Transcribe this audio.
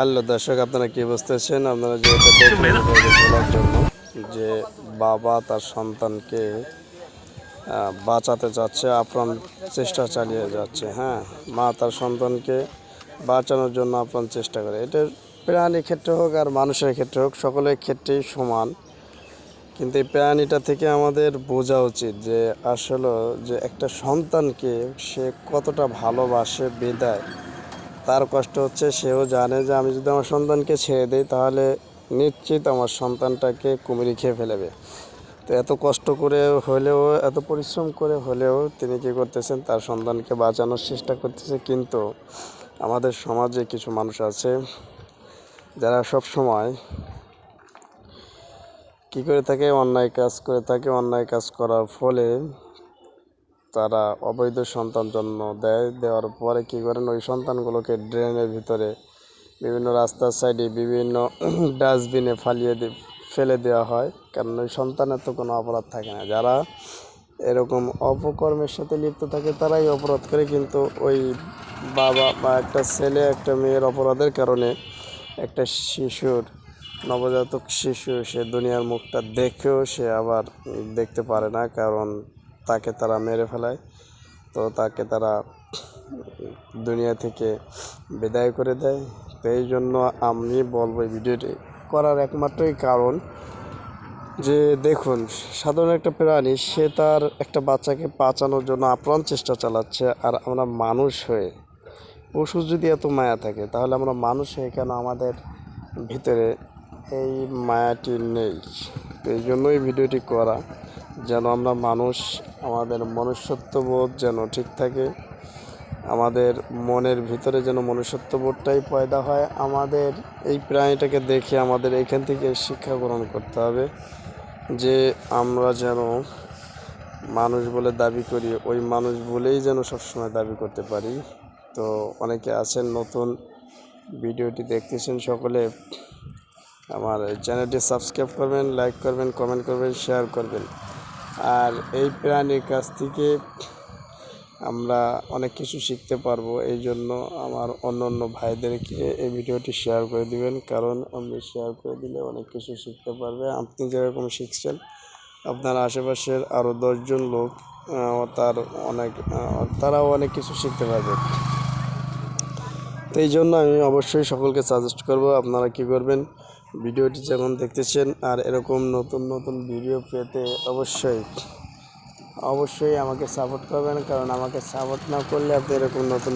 Hello দর্শক, আপনারা কি বুঝতেছেন? আপনারা যে যে বাবা তার সন্তানকে বাঁচাতে যাচ্ছে, আপ্রাণ চেষ্টা চালিয়ে যাচ্ছে হ্যাঁ? মা তার সন্তানকে বাঁচানোর জন্য আপ্রাণ চেষ্টা করে। এটা প্রাণীর ক্ষেত্রে হোক আর মানুষের ক্ষেত্রে হোক, সকলের ক্ষেত্রেই সমান। কিন্তু এই প্রাণীটা থেকে আমাদের বোঝা উচিত যে আসলে যে একটা সন্তানকে সে কতটা ভালোবাসে, বেদায়। তার কষ্ট হচ্ছে, সেও জানে যে আমি যদি আমার সন্তানকে ছেড়ে দিই, তাহলে নিশ্চিত আমার সন্তানটাকে কুমিরি খেয়ে ফেলবে। তো এত কষ্ট করে হলেও, এত পরিশ্রম করে হলেও তিনি কী করতেছেন? তার সন্তানকে বাঁচানোর চেষ্টা করতেছে। কিন্তু আমাদের সমাজে কিছু মানুষ আছে, যারা সব সময় কী করে থাকে? অন্যায় কাজ করে থাকে। অন্যায় কাজ করার ফলে তারা অবৈধ সন্তান জন্ম দেয়। দেওয়ার পরে কী করেন? ওই সন্তানগুলোকে ড্রেনের ভিতরে বিভিন্ন রাস্তার সাইডে বিভিন্ন ডাস্টবিনে ফালিয়ে দি ফেলে দেওয়া হয়। কারণ ওই সন্তানের তো কোনো অপরাধ থাকে না। যারা এরকম অপকর্মের সাথে লিপ্ত থাকে, তারাই অপরাধ করে। কিন্তু ওই বাবা বা একটা ছেলে, একটা মেয়ের অপরাধের কারণে একটা শিশুর, নবজাতক শিশু, সে দুনিয়ার মুখটা দেখেও সে আবার দেখতে পারে না। কারণ তাকে তারা মেরে ফেলায়। তো তাকে তারা দুনিয়া থেকে বিদায় করে দেয়। তো এই জন্য আমি বলব এই ভিডিওটি করার একমাত্রই কারণ যে দেখুন, সাধারণ একটা প্রাণী, সে তার একটা বাচ্চাকে বাঁচানোর জন্য আপ্রাণ চেষ্টা চালাচ্ছে আর আমরা মানুষ হয়ে। পশু যদি এত মায়া থাকে, তাহলে আমরা মানুষ হয়ে কেন আমাদের ভিতরে এই মায়াটি নেই? এই জন্যই ভিডিওটি করা, যেন আমরা মানুষ আমাদের মনুষ্যত্ববোধ যেন ঠিক থাকে, আমাদের মনের ভিতরে যেন মনুষ্যত্ববোধটাই পয়দা হয়, আমাদের এই প্রাণীটাকে দেখে আমাদের এখান থেকে শিক্ষা গ্রহণ করতে হবে যে আমরা যেন মানুষ বলে দাবি করি, ওই মানুষ বলেই যেন সবসময় দাবি করতে পারি। তো অনেকে আছেন নতুন, ভিডিওটি দেখতেছেন সকলে, আমার চ্যানেলটি সাবস্ক্রাইব করবেন, লাইক করবেন, কমেন্ট করবেন, শেয়ার করবেন। আর এই প্রাণীর কাছ থেকে আমরা অনেক কিছু শিখতে পারব। এই জন্য আমার অন্য অন্য ভাইদেরকে এই ভিডিওটি শেয়ার করে দিবেন। কারণ আপনি শেয়ার করে দিলে অনেক কিছু শিখতে পারবে। আপনি যেরকম শিখছেন, আপনার আশেপাশের আরও দশজন লোক তার অনেক তারাও অনেক কিছু শিখতে পারবে। তো এই জন্য আমি অবশ্যই সকলকে সাজেস্ট করব, আপনারা কি করবেন? ভিডিওটি যেমন দেখতেছেন আর এরকম নতুন নতুন ভিডিও পেতে অবশ্যই অবশ্যই আমাকে সাপোর্ট করবেন, কারণ আমাকে সাপোর্ট না করলে আপনি এরকম নতুন নতুন